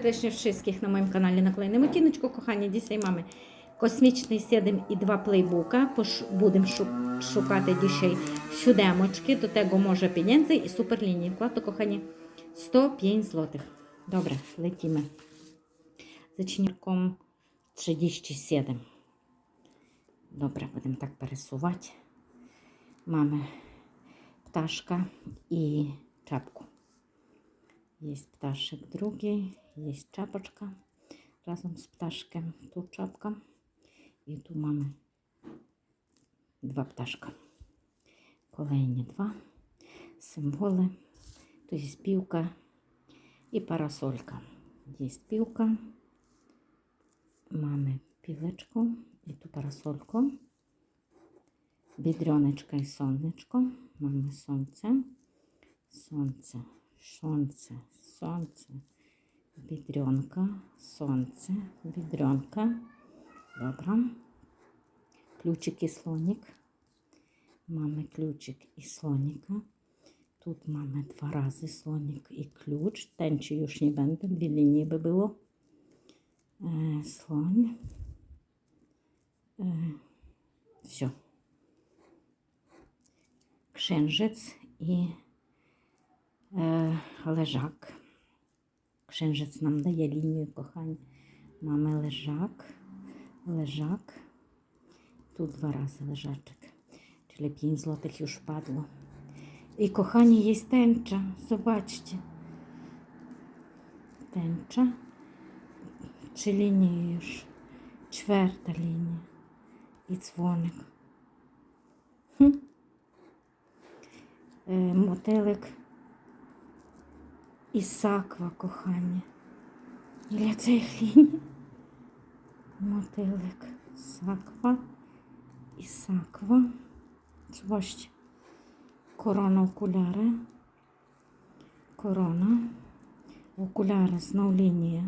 serdecznie wszystkich na moim kanale na kolejnym. Kochani, dzisiaj mamy космічний 7 і 2 плейбука. Пош- Будемо шукати dzisiaj siódemочки, do tego może pieniędzy i super linii. Wkład 105 zł. Dobra, lecimy. Зачинірком 37. Добре, будемо так пересувати. Mamy ptaszka i czapku. Jest ptaszek drugi, jest czapeczka razem z ptaszkiem. Tu czapka i tu mamy dwa ptaszka. Kolejні два символи. Tu jest piłka i parasolka. Jest piłka. Mamy piłeczkę i tu parasolkę. Biedroneczka i słoneczko. Mamy słońce. Słońce, słońce, słońce. Biedronka, słońce, biedronka. Dobra. Kluczyk i słonik. Mamy kluczyk i słonika. Тут mamy dwa razy słonik i klucz. Tęczy już nie będę, dwie linie by było. E, słoń. E, все. Księżyc i e, leżak. Nam daje linię, kochani. Mamy leżak, leżak. Tu dwa razy leżaczek. Czyli 5 złotych już padło. I kochani, jest tęcza. Zobaczcie. Tęcza. Trzy linie już. Czwarta linia. I dzwonek. Hm. E, Мотелик і саква, кохання. Для цих ліній. Мотилик, саква і саква. Zobaczcie. Корона окуляри. Корона. Окуляри знов лінія.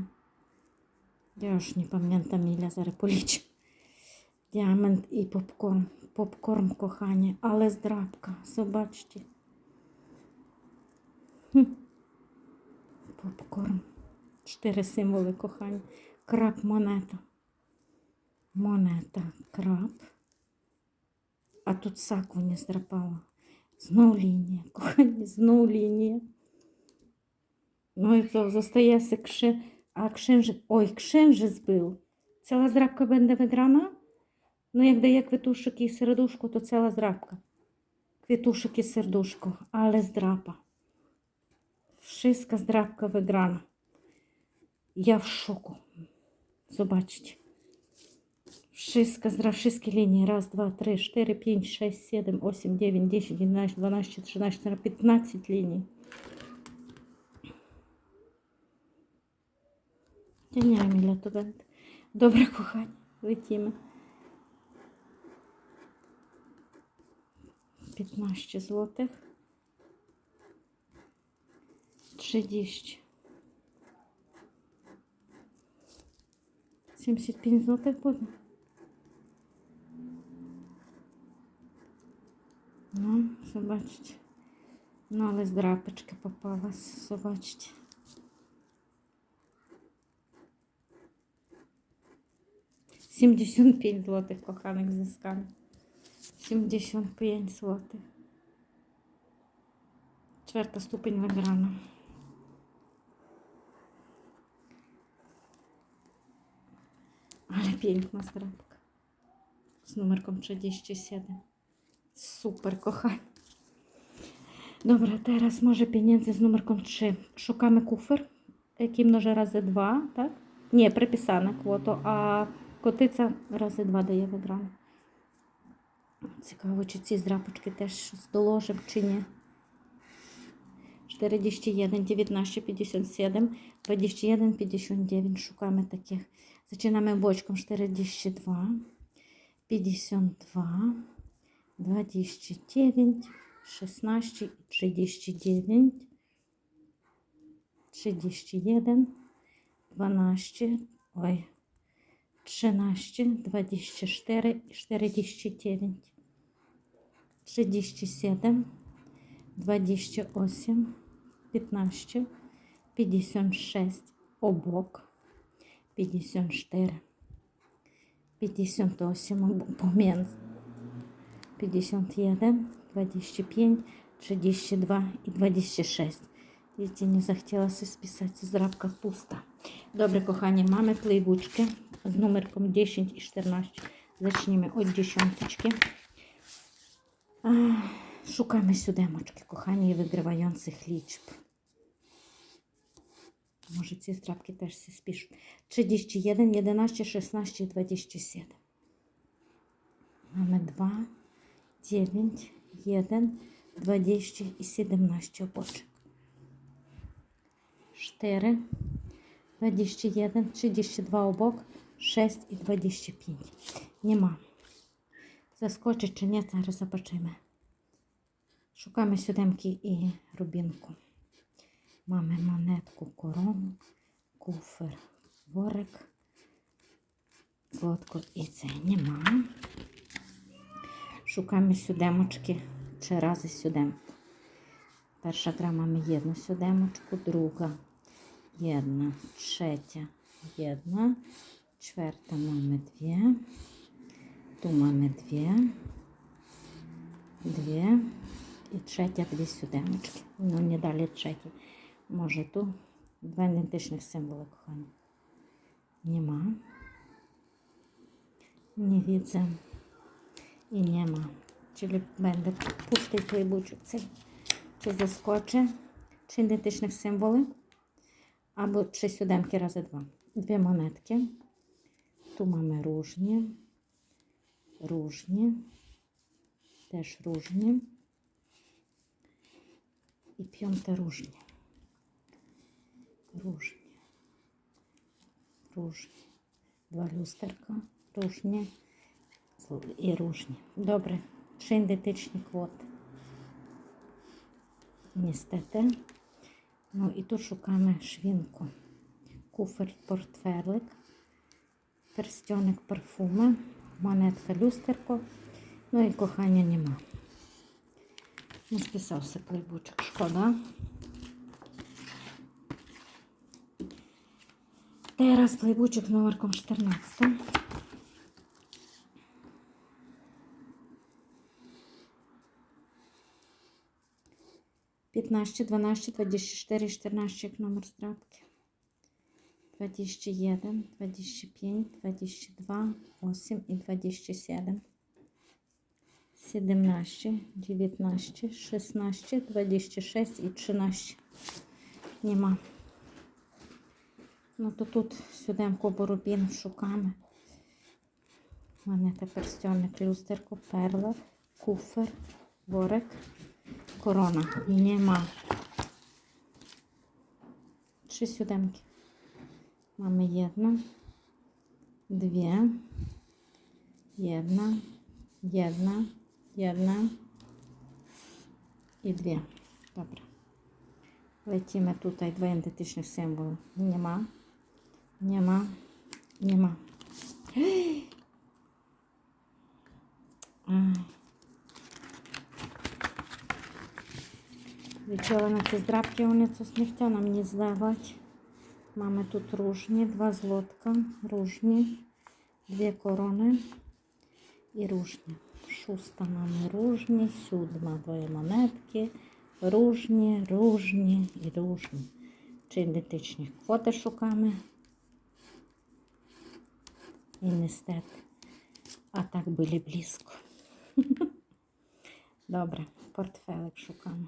Я ж не пам'ятаю Міля, зараз полічу. Діамант і попкорн. Попкорн, кохання, але з драпка. Побачте. Хм. Попкорн. Чотири символи кохання. Краб монета. Монета, краб. А тут сакву не здрапала. Знов лінія, кохання, знов лінія. Ну і то зостається кши... А кшинжик, ой, кшинжик збив. Ціла здрапка буде видрана? Ну, як дає квітушок і сердушку, то ціла здрапка. Квітушок і сердушку, але здрапа. Wszystka zdrabka wygrana. Ja w szoku. Zobaczcie. Wszystko, zdra, wszystkie linie. Raz, dwa, trzy, cztery, pięć, sześć, siedem, osiem, dziewięć, dziesięć, jedenaście, dwanaście, trzynaście, piętnaście linii. Ja nie wiem ile to będzie. Dobra, kochani, lecimy. 15 złotych. 30. 75 zł буде. Ну, zobaczcie. No, ale z drapeczki popалась, zobaczcie. Сімдесят п'ять злотих коханих зіскали. Сімдесят п'ять злотих. Четверта ступень виграна. Ale piękna zdrabka. Z numerką 37. Super, kochani. Dobra, teraz może pieniędzy z numerką 3. Szukamy kufer, який mnoży razy 2, tak? Nie, приpisane квото, а котиця рази 2 дає виграна. Цікаво, чи ці здрапочки теж здоложимо, чи ні. 41, 19, 57, 21, 59. Шукаємо таких. Zaczynamy бочком 42, 52, 29, 16 i 39, 31, 12, ой, 13, 24 i 49, 37, 28, 15, 56 обок, 54, 58 обок, помін, 51, 25, 32 і 26. Діти не захотілося списати, зрабка пуста. Добре, кохані, мами плейбучки з номерком 10 і 14. Зачнімо від десяточки. А, Шукаємо сюдемочки, кохані, і виграваємо цих лічб. Може, ці здрабки теж все спішуть. 31, 11, 16, 27. Mamy 2, 9, 1, 20 і 17 обочок. 4, 21, 32 обок, 6 і 25. Нема. Заскочить чи ні, зараз побачимо. Шукаємо сюдемки і рубінку. Mamy монетку корону, куфер, ворик, злотко і це нема. Шукаємо сюдемочки чи рази сюдемку. Перша гра mamy jedną сюдемочку, друга jedna, trzecia jedna, czwarta mamy dwie, tu mamy dwie, dwie і третя дві сюдемочки. Ну, не далі треті. Може тут два ідентичних символи кохання. Нема. Не widzę. І нема. Czyli będę пустий клейбучок цей. Чи заскоче, чи ідентичних символи, або чи сюдемки рази два. Дві монетки. Тут маємо ружні, ружні, теж ружні. І п'ємте ружні. Ружні. Ружні. Два люстерка, ружні і ружні. Добре. Ще ідентичні квоти. Ністете. Ну і тут шукаємо швінку. Куфер портфелик, перстьоник парфуми, монетка люстерко. Ну і кохання нема. Не списався клейбучок, шкода. Teraz плейбучок з номерком 14. П'ятнадцять, дванадцять, двадцять чотири, чотирнадцять, як номер здрабки. 21, 25, 22, 8 і 27. 17, 19, 16, 26 і 13. Нема. Ну то тут сюдемко боробін шукаємо. У мене тепер стільник, люстерко, перла, куфер, ворик, корона. Нема. Три сюдемки. Mamy jedna, dwie, jedna, jedna, jedna і дві. Добре. Летімо тут два ідентичних символи. Нема, нема, нема. Ай. Відчула на ці здрабки, вони це сміття нам не здавати. Mamy тут różnie, dwa złotka, różnie, dwie korony i różnie. Szósta mamy różnie, siódma dwie monetki, różnie, różnie i różnie. Czyli identycznie kwotę szukamy. I niestety, a tak byli blisko. Dobra, portfelek szukamy.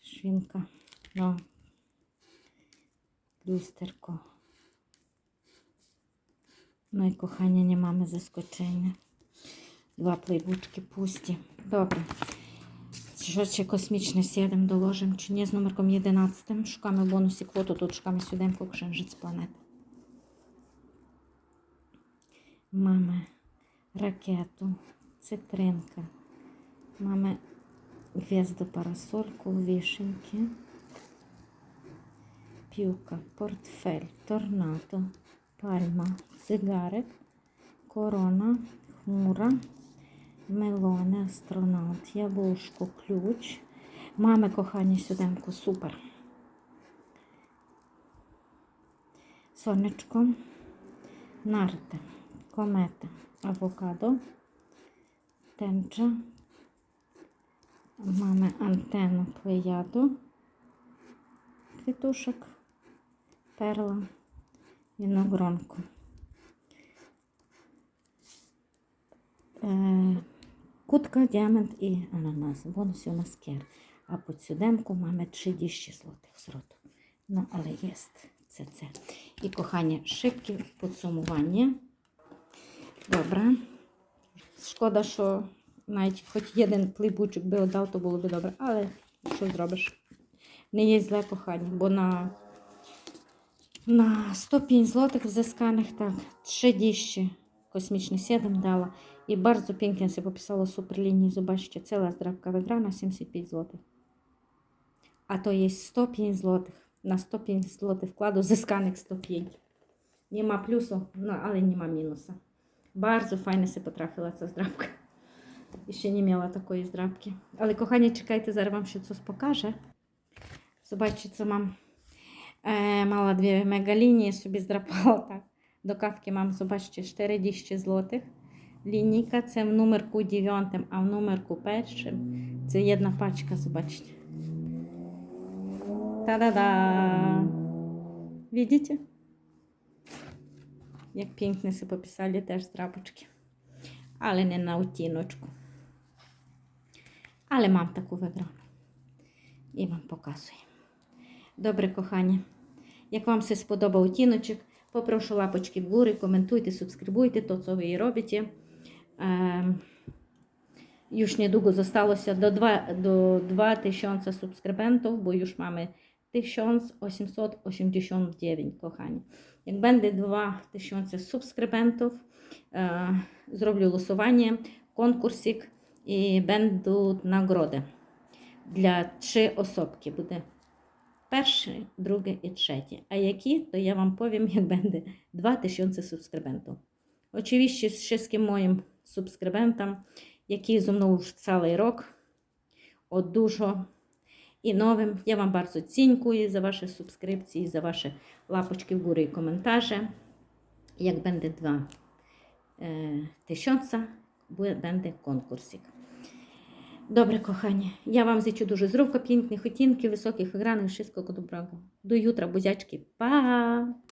Szwinka, no люстерко. Ну і кохання не мами заскочення. Два плейбучки пусті. Добре. Що ще космічне сідем доложимо, чи ні з номерком 11. Шукаємо бонусі квоту, тут шукаємо сюдемку Кшенжиць планет. Мами ракету, цитринка. Мами гвізду парасольку, вишеньки пілка, портфель, торнадо, пальма, цигарик, корона, хмура, мелони, астронавт, яблушко, ключ. Мами кохані сюдемку, супер. сонечко, нарти, комета, авокадо, тенджа, mamy antenę plejadu, kwiatuszek, perla, winogronku. Е, Кутка, діамант і ананас. Бонус у нас кер. А під сюдемку маємо 30 злотих зроту. Ну, але є це це. І кохання, шибки підсумування. Добре. Шкода, що навіть хоч один клейбучок би отдав, то було б добре. Але що зробиш? Не є зле кохання, бо на, на 105 злотих взисканих так, 30 космічний 7 дала. І pięknie sobie popisało super linii. Zobaczcie, cała zdrabka wygrana 75 zł. A to jest 105 zł. Na 105 zł wkładu zyskanych 105. Nie ma plusu, no ale nie ma minusa. Bardzo fajnie sobie potrafiła ta zdrabka. Jeszcze nie miała takiej zdrabki. Ale kochani, czekajcie, zaraz wam się coś pokażę. Zobaczcie, co mam. E, mała dwie mega linie sobie zdrapała tak. До кавки mam, zobaczcie, 40 злотих. Лінійка це в номерку 9, а в номерку 1 це одна пачка, zobaczcie. Та-да-да! Widzicie? Як pięknie sobie popisali też zdrapочки. Але не на оттіночку. Але мам таку виграну. І вам показую. Добре, кохані. Як вам все сподобав оттіночок, попрошу лапочки вгору, коментуйте, субскрибуйте то, co wy робите. Ем, Już niedługo zostałoся до 2, до 2000 subskrybentów, bo już mamy 1889, kochani. Jak będzie 2000 subskrybentów, e, zrobię losowanie, konkursik i będą nagrody dla trzy osobki. Буде перший, другий і третій. А які, то я вам повім, як буде 2000 subskrybentów. Oczywiście z wszystkim moim subskrybentom, які зі мною już cały rok, od dużo і новим. Я вам dziękuję za wasze subskrypcje, za wasze łapочки w górę i komentarze. Jak będzie dwa e, tysiąca, буде- konkursik. Добре, кохані, я вам зичу дуже здоров'я, pięknych оттінків, високих граней, wszystkiego доброго. До jutра, бузячки. Па!